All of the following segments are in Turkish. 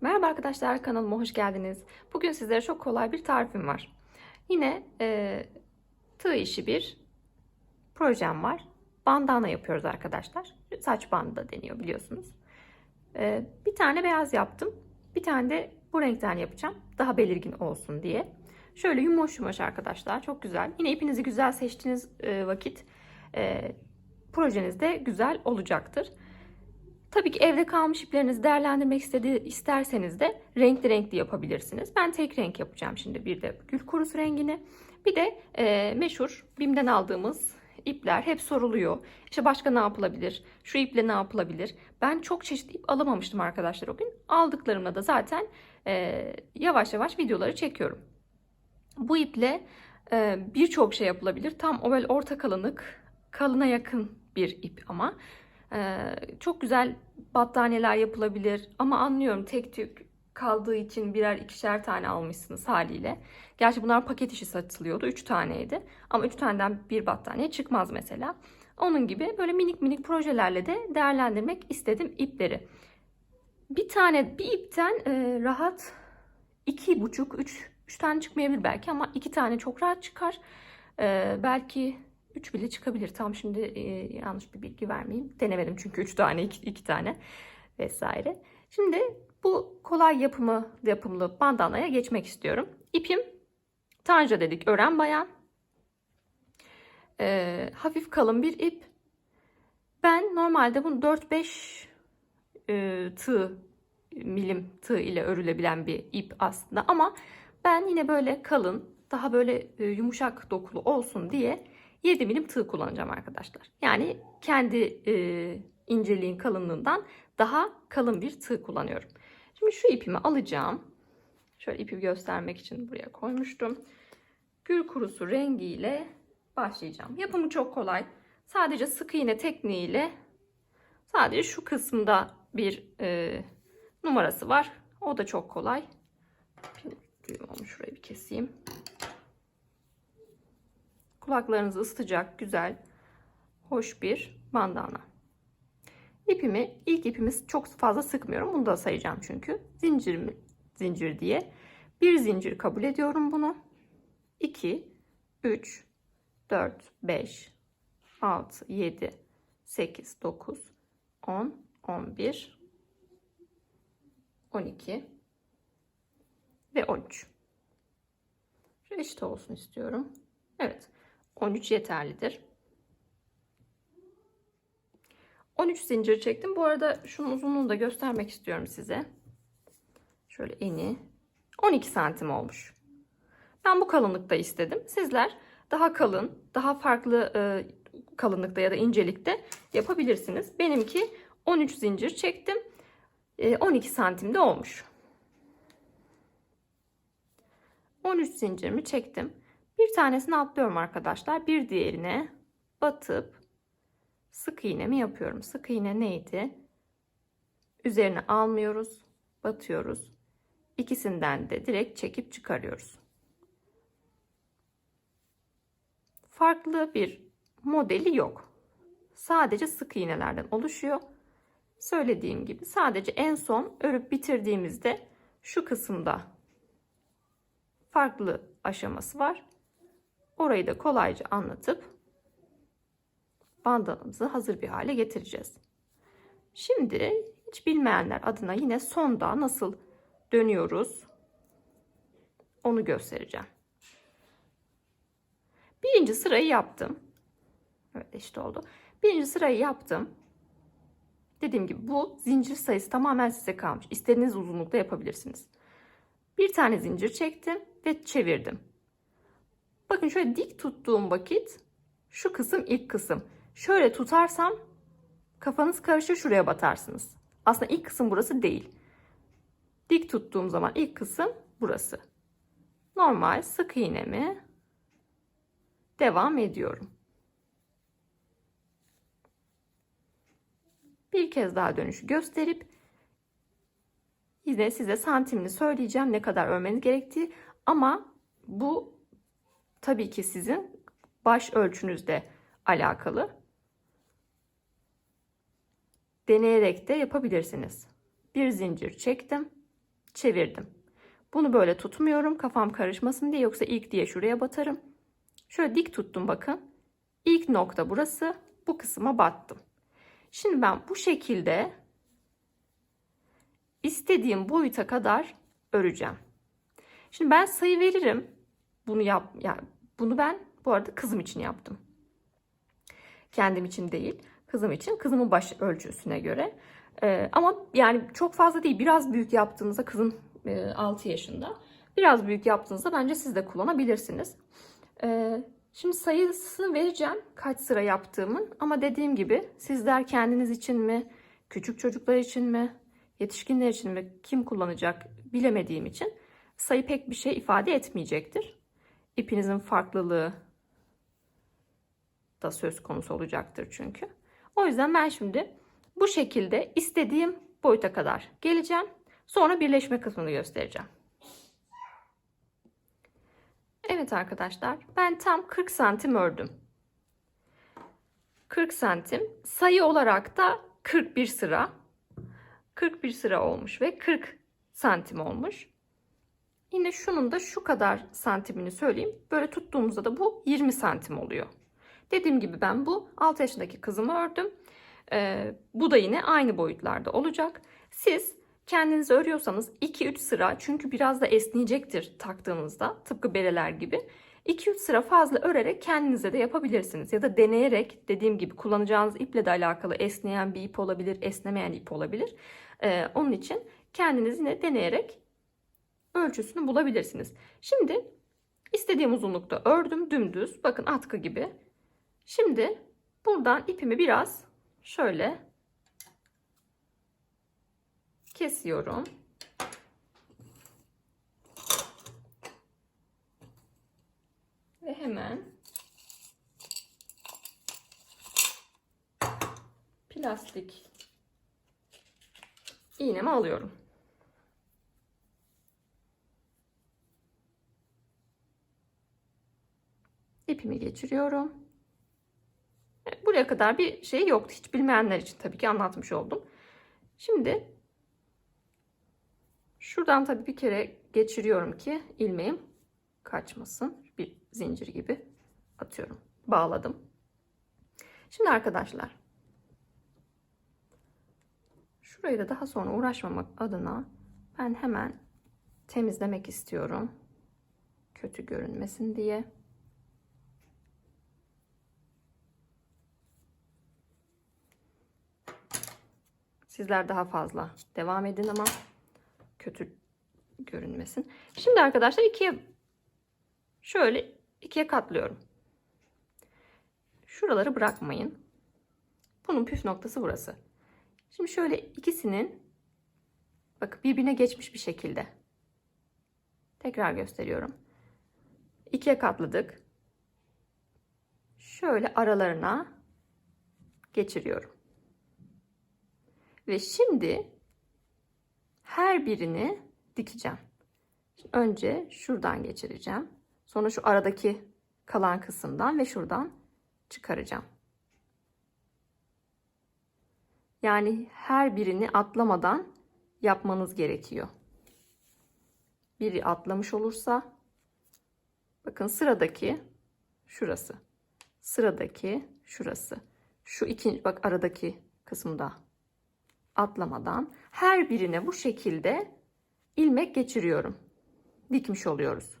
Merhaba arkadaşlar kanalıma hoş geldiniz. Bugün sizlere çok kolay bir tarifim var. Yine e, tığ işi bir projem var. Bandana yapıyoruz arkadaşlar. Saç bandı da deniyor biliyorsunuz. E, bir tane beyaz yaptım. Bir tane de bu renkten yapacağım. Daha belirgin olsun diye. Şöyle yumuş yumuş arkadaşlar. Çok güzel. Yine ipinizi güzel seçtiğiniz e, vakit e, projeniz de güzel olacaktır. Tabii ki evde kalmış iplerinizi değerlendirmek istediği, isterseniz de renkli renkli yapabilirsiniz. Ben tek renk yapacağım şimdi. Bir de gül kurusu rengini. Bir de e, meşhur BİM'den aldığımız ipler hep soruluyor. İşte başka ne yapılabilir? Şu iple ne yapılabilir? Ben çok çeşitli ip alamamıştım arkadaşlar o gün. Aldıklarımla da zaten e, yavaş yavaş videoları çekiyorum. Bu iple e, birçok şey yapılabilir. Tam o böyle orta kalınlık, kalına yakın bir ip ama. Ee, çok güzel battaniyeler yapılabilir ama anlıyorum tek tük kaldığı için birer ikişer tane almışsınız haliyle. Gerçi bunlar paket işi satılıyordu. 3 taneydi. Ama 3 taneden bir battaniye çıkmaz mesela. Onun gibi böyle minik minik projelerle de değerlendirmek istedim ipleri. Bir tane bir ipten e, rahat iki buçuk, üç, üç tane çıkmayabilir belki ama iki tane çok rahat çıkar. E, belki 3 bile çıkabilir. Tam şimdi e, yanlış bir bilgi vermeyeyim. Denemedim çünkü 3 tane, 2 tane vesaire. Şimdi bu kolay yapımı yapımlı bandanaya geçmek istiyorum. İpim Tanja dedik ören bayan. E, hafif kalın bir ip. Ben normalde bunu 4-5 e, tığ milim tığ ile örülebilen bir ip aslında ama ben yine böyle kalın daha böyle e, yumuşak dokulu olsun diye 7 milim tığ kullanacağım arkadaşlar. Yani kendi e, inceliğin kalınlığından daha kalın bir tığ kullanıyorum. Şimdi şu ipimi alacağım. Şöyle ipi göstermek için buraya koymuştum. Gül kurusu rengiyle başlayacağım. Yapımı çok kolay. Sadece sık iğne tekniğiyle sadece şu kısımda bir e, numarası var. O da çok kolay. Şimdi şurayı bir keseyim. Kulaklarınızı ısıtacak güzel, hoş bir bandana. İpimi, ilk ipimiz çok fazla sıkmıyorum. Bunu da sayacağım çünkü. Zincir? Zincir diye. Bir zincir kabul ediyorum bunu. 2, 3, 4, 5, 6, 7, 8, 9, 10, 11, 12 ve 13. Şu eşit olsun istiyorum. Evet. 13 yeterlidir. 13 zincir çektim. Bu arada şunun uzunluğunu da göstermek istiyorum size. Şöyle eni 12 santim olmuş. Ben bu kalınlıkta istedim. Sizler daha kalın, daha farklı e, kalınlıkta ya da incelikte yapabilirsiniz. Benimki 13 zincir çektim. E, 12 santimde olmuş. 13 zincirimi çektim. Bir tanesini atlıyorum arkadaşlar. Bir diğerine batıp sık iğnemi yapıyorum. Sık iğne neydi? Üzerine almıyoruz. Batıyoruz. İkisinden de direkt çekip çıkarıyoruz. Farklı bir modeli yok. Sadece sık iğnelerden oluşuyor. Söylediğim gibi sadece en son örüp bitirdiğimizde şu kısımda farklı aşaması var. Orayı da kolayca anlatıp bandalımızı hazır bir hale getireceğiz. Şimdi hiç bilmeyenler adına yine sonda nasıl dönüyoruz onu göstereceğim. Birinci sırayı yaptım. Evet eşit oldu. Birinci sırayı yaptım. Dediğim gibi bu zincir sayısı tamamen size kalmış. İstediğiniz uzunlukta yapabilirsiniz. Bir tane zincir çektim ve çevirdim. Bakın şöyle dik tuttuğum vakit şu kısım ilk kısım. Şöyle tutarsam kafanız karışır şuraya batarsınız. Aslında ilk kısım burası değil. Dik tuttuğum zaman ilk kısım burası. Normal sık iğnemi devam ediyorum. Bir kez daha dönüşü gösterip yine size santimini söyleyeceğim ne kadar örmeniz gerektiği ama bu tabii ki sizin baş ölçünüzle alakalı. Deneyerek de yapabilirsiniz. Bir zincir çektim. çevirdim. Bunu böyle tutmuyorum kafam karışmasın diye yoksa ilk diye şuraya batarım. Şöyle dik tuttum bakın. İlk nokta burası. Bu kısma battım. Şimdi ben bu şekilde istediğim boyuta kadar öreceğim. Şimdi ben sayı veririm. Bunu yap yani bunu ben bu arada kızım için yaptım. Kendim için değil. Kızım için. Kızımın baş ölçüsüne göre. Ee, ama yani çok fazla değil. Biraz büyük yaptığınızda kızım e, 6 yaşında. Biraz büyük yaptığınızda bence siz de kullanabilirsiniz. Ee, şimdi sayısını vereceğim kaç sıra yaptığımın. Ama dediğim gibi sizler kendiniz için mi, küçük çocuklar için mi, yetişkinler için mi kim kullanacak bilemediğim için sayı pek bir şey ifade etmeyecektir. İpinizin farklılığı da söz konusu olacaktır çünkü. O yüzden ben şimdi bu şekilde istediğim boyuta kadar geleceğim. Sonra birleşme kısmını göstereceğim. Evet arkadaşlar ben tam 40 santim ördüm. 40 santim sayı olarak da 41 sıra 41 sıra olmuş ve 40 santim olmuş. Yine şunun da şu kadar santimini söyleyeyim. Böyle tuttuğumuzda da bu 20 santim oluyor. Dediğim gibi ben bu 6 yaşındaki kızımı ördüm. Ee, bu da yine aynı boyutlarda olacak. Siz kendiniz örüyorsanız 2-3 sıra çünkü biraz da esneyecektir taktığınızda tıpkı bereler gibi. 2-3 sıra fazla örerek kendinize de yapabilirsiniz. Ya da deneyerek dediğim gibi kullanacağınız iple de alakalı esneyen bir ip olabilir, esnemeyen ip olabilir. Ee, onun için kendiniz yine deneyerek ölçüsünü bulabilirsiniz. Şimdi istediğim uzunlukta ördüm dümdüz. Bakın atkı gibi. Şimdi buradan ipimi biraz şöyle kesiyorum. Ve hemen plastik iğnemi alıyorum. İpimi geçiriyorum. Buraya kadar bir şey yoktu. Hiç bilmeyenler için tabii ki anlatmış oldum. Şimdi şuradan tabii bir kere geçiriyorum ki ilmeğim kaçmasın. Bir zincir gibi atıyorum. Bağladım. Şimdi arkadaşlar şurayı da daha sonra uğraşmamak adına ben hemen temizlemek istiyorum. Kötü görünmesin diye. Sizler daha fazla devam edin ama kötü görünmesin. Şimdi arkadaşlar ikiye şöyle ikiye katlıyorum. Şuraları bırakmayın. Bunun püf noktası burası. Şimdi şöyle ikisinin bak birbirine geçmiş bir şekilde. Tekrar gösteriyorum. İkiye katladık. Şöyle aralarına geçiriyorum. Ve şimdi her birini dikeceğim. Önce şuradan geçireceğim. Sonra şu aradaki kalan kısımdan ve şuradan çıkaracağım. Yani her birini atlamadan yapmanız gerekiyor. Biri atlamış olursa bakın sıradaki şurası. Sıradaki şurası. Şu ikinci bak aradaki kısımda atlamadan her birine bu şekilde ilmek geçiriyorum. Dikmiş oluyoruz.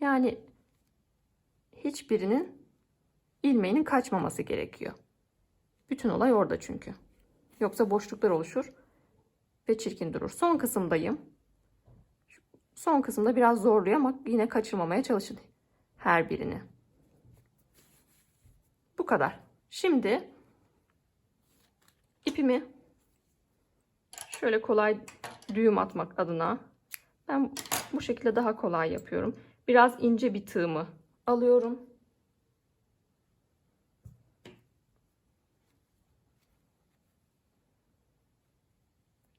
Yani hiçbirinin ilmeğinin kaçmaması gerekiyor. Bütün olay orada çünkü. Yoksa boşluklar oluşur ve çirkin durur. Son kısımdayım. Son kısımda biraz zorluyor ama yine kaçırmamaya çalışın her birini. Bu kadar. Şimdi ipimi şöyle kolay düğüm atmak adına ben bu şekilde daha kolay yapıyorum. Biraz ince bir tığımı alıyorum.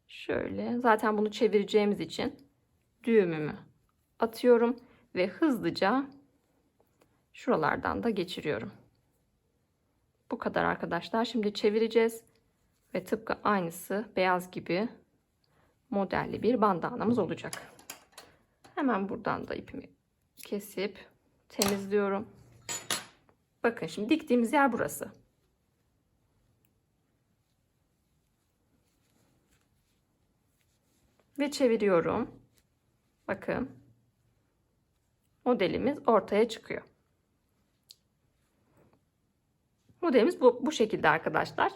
Şöyle zaten bunu çevireceğimiz için düğümümü atıyorum ve hızlıca şuralardan da geçiriyorum. Bu kadar arkadaşlar. Şimdi çevireceğiz ve tıpkı aynısı beyaz gibi modelli bir bandanamız olacak. Hemen buradan da ipimi kesip temizliyorum. Bakın şimdi diktiğimiz yer burası. Ve çeviriyorum. Bakın. Modelimiz ortaya çıkıyor. Modelimiz bu, bu şekilde arkadaşlar.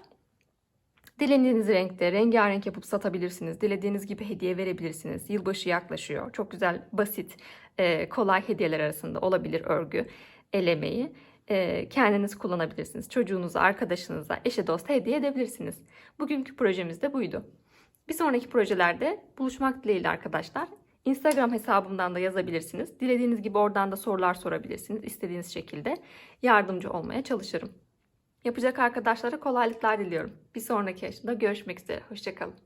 Dilediğiniz renkte rengarenk yapıp satabilirsiniz. Dilediğiniz gibi hediye verebilirsiniz. Yılbaşı yaklaşıyor. Çok güzel, basit, e, kolay hediyeler arasında olabilir örgü, el emeği. E, kendiniz kullanabilirsiniz. Çocuğunuza, arkadaşınıza, eşe dosta hediye edebilirsiniz. Bugünkü projemiz de buydu. Bir sonraki projelerde buluşmak dileğiyle arkadaşlar. Instagram hesabımdan da yazabilirsiniz. Dilediğiniz gibi oradan da sorular sorabilirsiniz. İstediğiniz şekilde yardımcı olmaya çalışırım. Yapacak arkadaşlara kolaylıklar diliyorum. Bir sonraki yaşında görüşmek üzere. Hoşçakalın.